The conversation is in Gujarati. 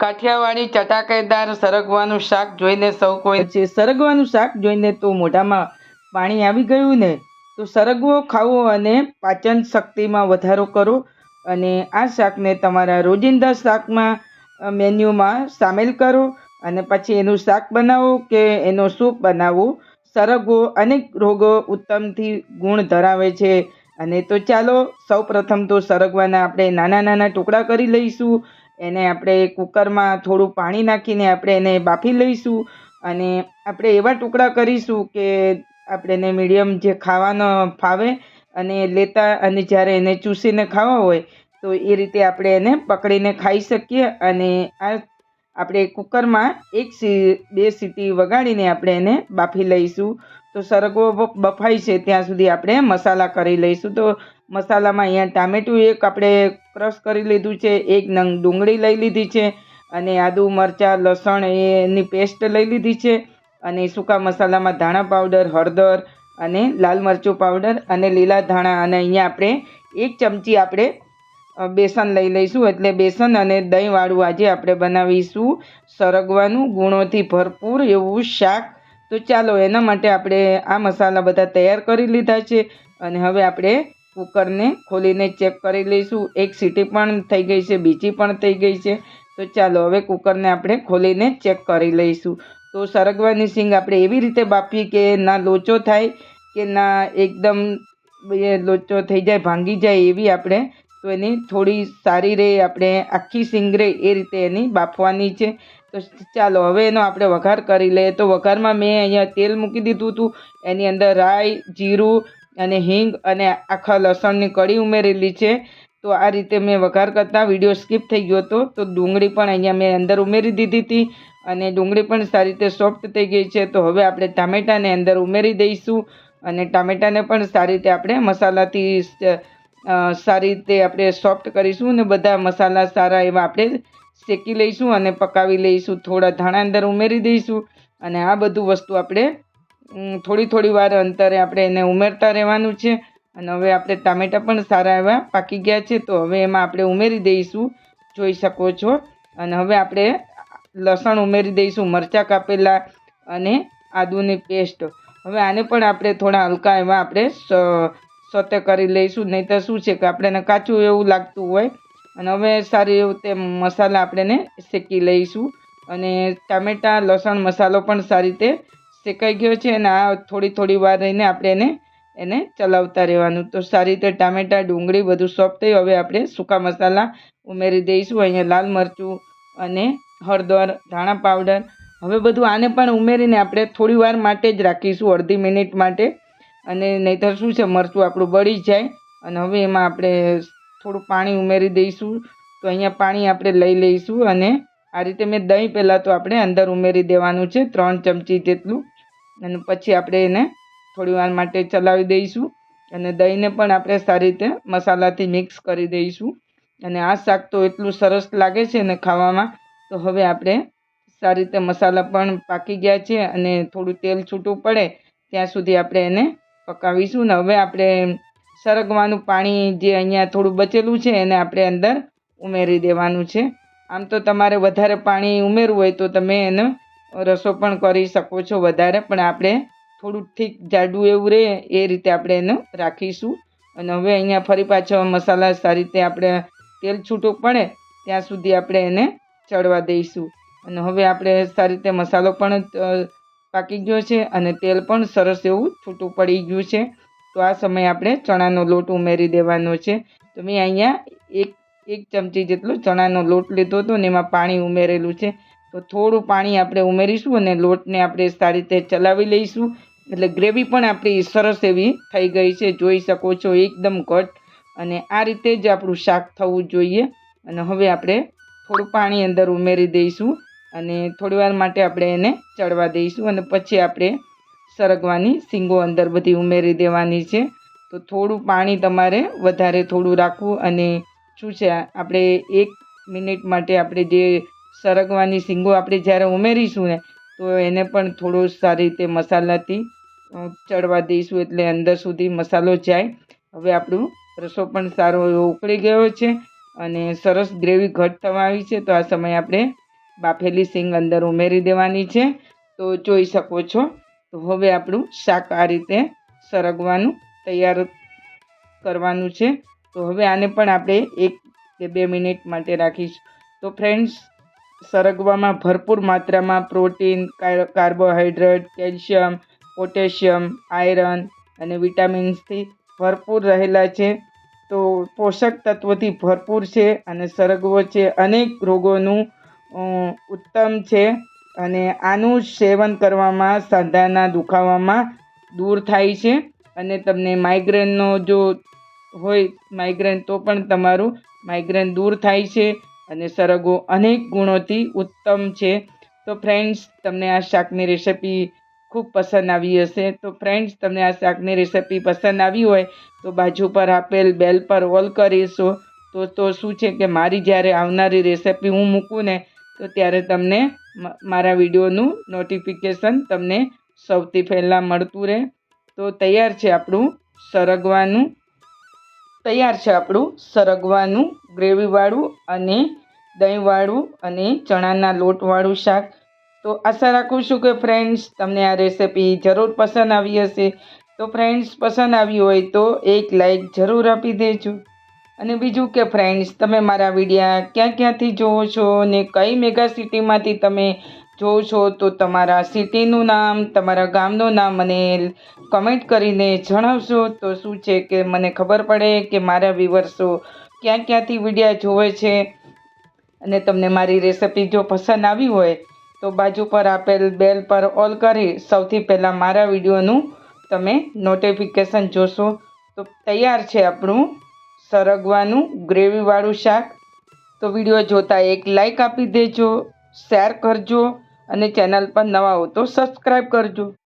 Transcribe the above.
કાઠિયાવાડી ચટાકેદાર સરગવાનું શાક જોઈને સૌ કોઈ છે સરગવાનું શાક જોઈને તો મોઢામાં પાણી આવી ગયું ને, તો સરગવો ખાવો અને પાચન શક્તિમાં વધારો કરો. અને આ શાકને તમારા રોજિંદા શાકમાં મેન્યુમાં સામેલ કરો અને પછી એનું શાક બનાવો કે એનો સૂપ બનાવો. સરગવો અનેક રોગો ઉત્તમથી ગુણ ધરાવે છે. અને તો ચાલો સૌ પ્રથમ તો સરગવાના આપણે નાના નાના ટુકડા કરી લઈશું. એને આપણે કુકરમાં થોડું પાણી નાખીને આપણે એને બાફી લઈશું અને આપણે એવા ટુકડા કરીશું કે આપણે એને મીડિયમ જે ખાવાનો ફાવે અને લેતા અને જ્યારે એને ચૂસીને ખાવા હોય, તો એ રીતે આપણે એને પકડીને ખાઈ શકીએ અને આ આપણે કુકરમાં એક સી, બે સીટી વગાડીને આપણે એને બાફી લઈશું. તો સરગવો બફાય છે, ત્યાં સુધી આપણે મસાલા કરી લઈશું. તો મસાલામાં અહીંયા ટામેટું એક આપણે ક્રશ કરી લીધું છે, એક નંગ ડુંગળી લઈ લીધી છે અને આદુ મરચાં, લસણ એની પેસ્ટ લઈ લીધી છે અને સૂકા મસાલામાં ધાણા પાવડર, હળદર અને લાલ મરચું પાવડર અને લીલા ધાણા અને અહીંયા આપણે એક ચમચી આપણે બેસન લઈ લઈશું. એટલે બેસન અને દહીંવાળું આજે આપણે બનાવીશું સરગવાનું ગુણોથી ભરપૂર એવું શાક. તો ચાલો એના માટે આપણે આ મસાલા બધા તૈયાર કરી લીધા છે અને હવે આપણે કુકરને ખોલીને ચેક કરી લઈશું. એક સીટી પણ થઈ ગઈ છે, બીજી પણ થઈ ગઈ છે. તો ચાલો હવે કુકરને આપણે ખોલીને ચેક કરી લઈશું. તો સરગવાની સિંગ આપણે એવી રીતે બાફીએ કે ના લોચો થાય કે ના એકદમ લોચો થઈ જાય, ભાંગી જાય એવી આપણે તો એની થોડી સારી રહે આપણે આખી સિંગ રહે એ રીતે એની બાફવાની છે. તો ચાલો હવે એનો આપણે વઘાર કરી લઈએ. તો વઘારમાં મેં અહીંયા તેલ મૂકી દીધું હતું. એની અંદર રાઈ, જીરું અને હિંગ અને આખા લસણની કળી ઉમેરેલી છે. તો આ રીતે મેં વઘાર કરતાં વીડિયો સ્કીપ થઈ ગયો હતો. તો ડુંગળી પણ અહીંયા મેં અંદર ઉમેરી દીધી હતી અને ડુંગળી પણ સારી રીતે સોફ્ટ થઈ ગઈ છે. તો હવે આપણે ટામેટાને અંદર ઉમેરી દઈશું અને ટામેટાને પણ સારી રીતે આપણે મસાલાથી સારી રીતે આપણે સોફ્ટ કરીશું અને બધા મસાલા સારા એવા આપણે શેકી લઈશું અને પકાવી લઈશું. થોડા ધાણા અંદર ઉમેરી દઈશું અને આ બધું વસ્તુ આપણે થોડી થોડી વાર અંતરે આપણે એને ઉમેરતા રહેવાનું છે. અને હવે આપણે ટામેટાં પણ સારા એવા પાકી ગયા છે, તો હવે એમાં આપણે ઉમેરી દઈશું. જોઈ શકો છો. અને હવે આપણે લસણ ઉમેરી દઈશું, મરચાં કાપેલા અને આદુની પેસ્ટ. હવે આને પણ આપણે થોડા હલકા એવા આપણે સોતે કરી લઈશું. નહીં તો શું છે કે આપણને કાચું એવું લાગતું હોય. અને હવે સારી એવું તે મસાલા આપણે શેકી લઈશું. અને ટામેટાં, લસણ, મસાલો પણ સારી રીતે શેકાઈ ગયો છે અને આ થોડી થોડી વાર રહીને આપણે એને એને ચલાવતા રહેવાનું. તો સારી રીતે ટામેટાં, ડુંગળી બધું સોફ્ટ થયું હવે આપણે સૂકા મસાલા ઉમેરી દઈશું. અહીંયા લાલ મરચું અને હળદર, ધાણા પાવડર. હવે બધું આને પણ ઉમેરીને આપણે થોડી વાર માટે જ રાખીશું, અડધી મિનિટ માટે. અને નહીંતર શું છે, મરચું આપણું બળી જાય. અને હવે એમાં આપણે થોડું પાણી ઉમેરી દઈશું. તો અહીંયા પાણી આપણે લઈ લઈશું અને આ રીતે મેં દહીં પહેલાં તો આપણે અંદર ઉમેરી દેવાનું છે, ત્રણ ચમચી જેટલું. અને પછી આપણે એને થોડી વાર માટે ચલાવી દઈશું. અને દહીંને પણ આપણે સારી રીતે મસાલાથી મિક્સ કરી દઈશું. અને આ શાક તો એટલું સરસ લાગે છે ને ખાવામાં, તો હવે આપણે સારી રીતે મસાલા પણ પાકી ગયા છે અને થોડું તેલ છૂટું પડે ત્યાં સુધી આપણે એને પકાવીશું. ને હવે આપણે સરગવાનું પાણી જે અહીંયા થોડું બચેલું છે એને આપણે અંદર ઉમેરી દેવાનું છે. આમ તો તમારે વધારે પાણી ઉમેરવું હોય તો તમે એનો રસો પણ કરી શકો છો વધારે, પણ આપણે થોડું ઠીક જાડું એવું રહે એ રીતે આપણે એનો રાખીશું. અને હવે અહીંયા ફરી પાછો મસાલા સારી રીતે આપણે તેલ છૂટો પડે ત્યાં સુધી આપણે એને ચડવા દઈશું. અને હવે આપણે સારી રીતે મસાલો પણ પાકી ગયો છે અને તેલ પણ સરસ એવું છૂટું પડી ગયું છે. તો આ સમયે આપણે ચણાનો લોટ ઉમેરી દેવાનો છે. તો મેં અહીંયા એક એક ચમચી જેટલો ચણાનો લોટ લીધો હતો ને એમાં પાણી ઉમેરેલું છે. તો થોડું પાણી આપણે ઉમેરીશું અને લોટને આપણે સારી રીતે ચલાવી લઈશું. એટલે ગ્રેવી પણ આપણી સરસ એવી થઈ ગઈ છે. જોઈ શકો છો એકદમ ઘટ અને આ રીતે જ આપણું શાક થવું જોઈએ. અને હવે આપણે થોડું પાણી અંદર ઉમેરી દઈશું અને થોડીવાર માટે આપણે એને ચડવા દઈશું અને પછી આપણે સરગવાની સિંગો અંદર બધી ઉમેરી દેવાની છે. તો થોડું પાણી તમારે વધારે થોડું રાખવું અને શું છે? આપણે એક મિનિટ માટે આપણે જે સરગવાની શીંગો આપણે જ્યારે ઉમેરીશું ને, તો એને પણ થોડો સારી રીતે મસાલાથી ચડવા દઈશું એટલે અંદર સુધી મસાલો જાય. હવે આપણું રસો પણ સારો એવો ઉકળી ગયો છે અને સરસ ગ્રેવી ઘટ થવા આવી છે, તો આ સમયે આપણે બાફેલી સિંગ અંદર ઉમેરી દેવાની છે. તો જોઈ શકો છો. તો હવે આપણું શાક આ રીતે સરગવાનું તૈયાર કરવાનું છે. તો હવે આને પણ આપણે એક કે બે મિનિટ માટે રાખીશું. તો ફ્રેન્ડ્સ સરગવામાં ભરપૂર માત્રામાં પ્રોટીન કાર- કાર્બોહાઈડ્રેટ કેલ્શિયમ પોટેશિયમ આયરન અને વિટામિન્સથી ભરપૂર રહેલા છે. તો પોષક તત્વોથી ભરપૂર છે અને સરગવો છે. અનેક રોગોનું ઉત્તમ છે અને આનું સેવન કરવામાં, સાંધાના દુખાવામાં દૂર થાય છે. અને તમને માઇગ્રેનનો જો હોય માઇગ્રેન તો પણ તમારું માઇગ્રેન દૂર થાય છે અને સરગવો અનેક ગુણોથી ઉત્તમ છે. તો ફ્રેન્ડ્સ તમને આ શાકની રેસિપી ખૂબ પસંદ આવી હશે. તો ફ્રેન્ડ્સ તમને આ શાકની રેસિપી પસંદ આવી હોય, તો બાજુ પર આપેલ બેલ પર ઓલ કરીશો. તો તો શું છે કે મારી જ્યારે આવનારી રેસિપી હું મૂકું ને, તો ત્યારે તમને મારા વિડીયોનું નોટિફિકેશન તમને સૌથી પહેલાં મળતું રહે. તો તૈયાર છે આપણું સરગવાનું તૈયાર છે આપણું સરગવાનું, ગ્રેવીવાળું અને દહીંવાળું અને ચણાના લોટવાળું શાક. તો આશા રાખું છું કે ફ્રેન્ડ્સ તમને આ રેસિપી જરૂર પસંદ આવી હશે. તો ફ્રેન્ડ્સ પસંદ આવી હોય તો એક લાઈક જરૂર આપી દેજો. અને બીજું કે ફ્રેન્ડ્સ તમે મારા વિડીયા ક્યાં ક્યાંથી જોવો છો ને કઈ મેગા સિટીમાંથી તમે જોવો છો તો તમારા સિટીનું નામ, તમારા ગામનું નામ મને કમેન્ટ કરીને જણાવશો તો શું છે કે મને ખબર પડે કે મારા વિવર્સો ક્યાં ક્યાંથી વિડીયા જોવે છે અને તમને મારી રેસિપી જો પસંદ આવી હોય, તો બાજુ પર આપેલ બેલ પર ઓલ કરી સૌથી પહેલાં મારા વિડીયોનું તમે નોટિફિકેશન જોશો. તો તૈયાર છે આપણું સરગવાનું ગ્રેવીવાળું શાક. તો વીડિયો જોતાં એક લાઈક આપી દેજો શેર કરજો. અને ચેનલ પર નવા હો તો સબસ્ક્રાઈબ કરજો.